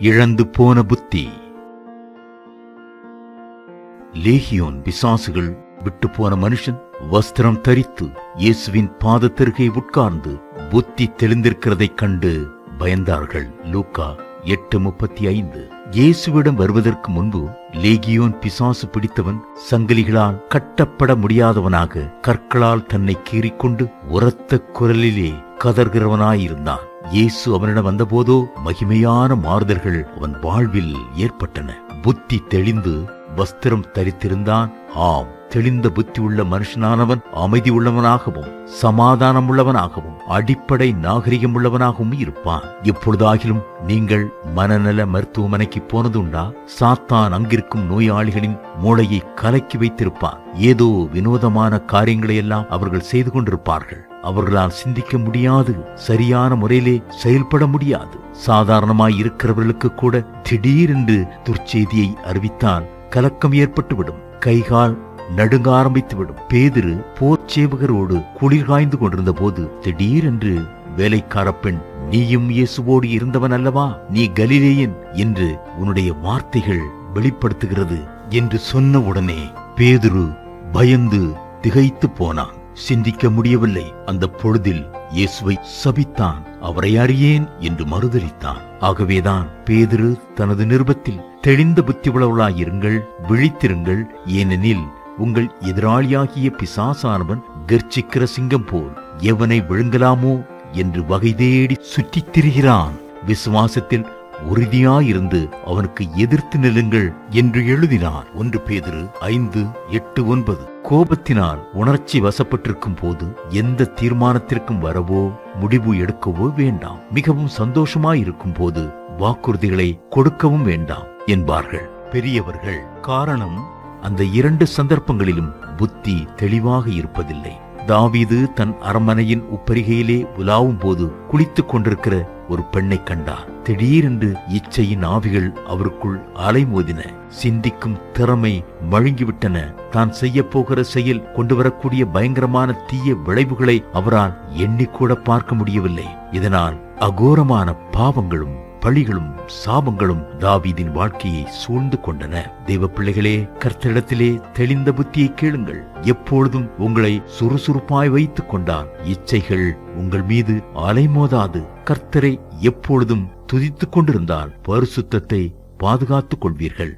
இழந்து போன புத்தி. லேகியோன் பிசாசுகள் விட்டு போன மனுஷன் வஸ்திரம் தரித்து இயேசுவின் பாதத்திற்கே உட்கார்ந்து புத்தி தெளிந்திருக்கிறதைக் கண்டு பயந்தார்கள். லூக்கா எட்டு முப்பத்தி ஐந்து இயேசுவிடம் வருவதற்கு முன்பு லேகியோன் பிசாசு பிடித்தவன் சங்கிலிகளால் கட்டப்பட முடியாதவனாக கற்களால் தன்னை கீறிக்கொண்டு உரத்த குரலிலே கதர்கிறவனாயிருந்தான் இயேசு அவனிடம் வந்தபோதோ மகிமையான மாறுதல்கள் அவன் வாழ்வில் ஏற்பட்டன. புத்தி தெளிந்து வஸ்திரம் தரித்திருந்தான். ஆம் தெளிந்த புத்தி உள்ள மனுஷனானவன் அமைதி உள்ளவனாகவும் சமாதானம் உள்ளவனாகவும் அடிப்படை நாகரிகம் உள்ளவனாகவும் இருப்பான். எப்பொழுதாகிலும் நீங்கள் மனநல மருத்துவமனைக்கு போனதுண்டா? சாத்தான் அங்கிருக்கும் நோயாளிகளின் மூளையை கலக்கி வைத்திருப்பான். ஏதோ வினோதமான காரியங்களை எல்லாம் அவர்கள் செய்து கொண்டிருப்பார்கள். அவர்களால் சிந்திக்க முடியாது சரியான முறையிலே செயல்பட முடியாது. சாதாரணமாய் இருக்கிறவர்களுக்கு கூட திடீரென்று துர்ச்செய்தியை அறிவித்தால் கலக்கம் ஏற்பட்டுவிடும் கைகால் நடுங்க ஆரம்பித்துவிடும். பேதிரு போர்ச்சேவகரோடு குளிர் காய்ந்து கொண்டிருந்த போது திடீரென்று வேலைக்கார பெண் நீயும் இயேசுவோடு இருந்தவன் அல்லவா? நீ கலிலேயன் என்று உன்னுடைய வார்த்தைகள் வெளிப்படுத்துகிறது என்று சொன்ன உடனே பேதுரு பயந்து திகைத்து போனான். சிந்திக்க முடியவில்லை. அந்த பொழுதில் இயேசுவை சபித்தான். அவரை அறியேன் என்று மறுதளித்தான் ஆகவேதான் பேதுரு தனது நிருபத்தில் தெளிந்த புத்தி உள்ளவர்களாயிருங்கள் விழித்திருங்கள் ஏனெனில் உங்கள் எதிராளியாகிய பிசாசானவன் கர்ச்சிக்கிற சிங்கம் போல் எவனை விழுங்கலாமோ என்று வகை தேடி சுற்றித் திரிகிறான். விசுவாசத்தில் உறுதியாயிருந்து அவனுக்கு எதிர்த்து நிலுங்கள் என்று எழுதினார் ஒன்று பேதிரு ஐந்து எட்டு ஒன்பது. கோபத்தினால் உணர்ச்சி வசப்பட்டிருக்கும் போது எந்த தீர்மானத்திற்கும் வரவோ முடிவு எடுக்கவோ வேண்டாம். மிகவும் சந்தோஷமாயிருக்கும் போது வாக்குறுதிகளை கொடுக்கவும் வேண்டாம் என்பார்கள். பெரியவர்கள் காரணம் அந்த இரண்டு சந்தர்ப்பங்களிலும் புத்தி தெளிவாக இருப்பதில்லை. தாவீது தன் அரமனையின் உப்பரிகையிலே உலாவும் போது குளித்துக் கொண்டிருக்கிற ஒரு பெண்ணை கண்டார் திடீரென்று இச்சையின் ஆவிகள் அவருக்குள் அலைமோதின. சிந்திக்கும் திறமை மழுங்கிவிட்டன. தான் செய்ய போகிற செயல் கொண்டு வரக்கூடிய பயங்கரமான தீய விளைவுகளை அவரால் எண்ணிக்கூட பார்க்க முடியவில்லை. இதனால் அகோரமான பாவங்களும் பழிகளும் சாபங்களும் தாவீதின் வாழ்க்கையை சூழ்ந்து கொண்டன. தேவ பிள்ளைகளே கர்த்தரிடத்திலே தெளிந்த புத்தியை கேளுங்கள். எப்பொழுதும் உங்களை சுறுசுறுப்பாய் வைத்துக் கொண்டால் இச்சைகள் உங்கள் மீது அலைமோதாது. கர்த்தரை எப்பொழுதும் துதித்துக் கொண்டிருந்தால் பரிசுத்தத்தை பாதுகாத்துக் கொள்வீர்கள்.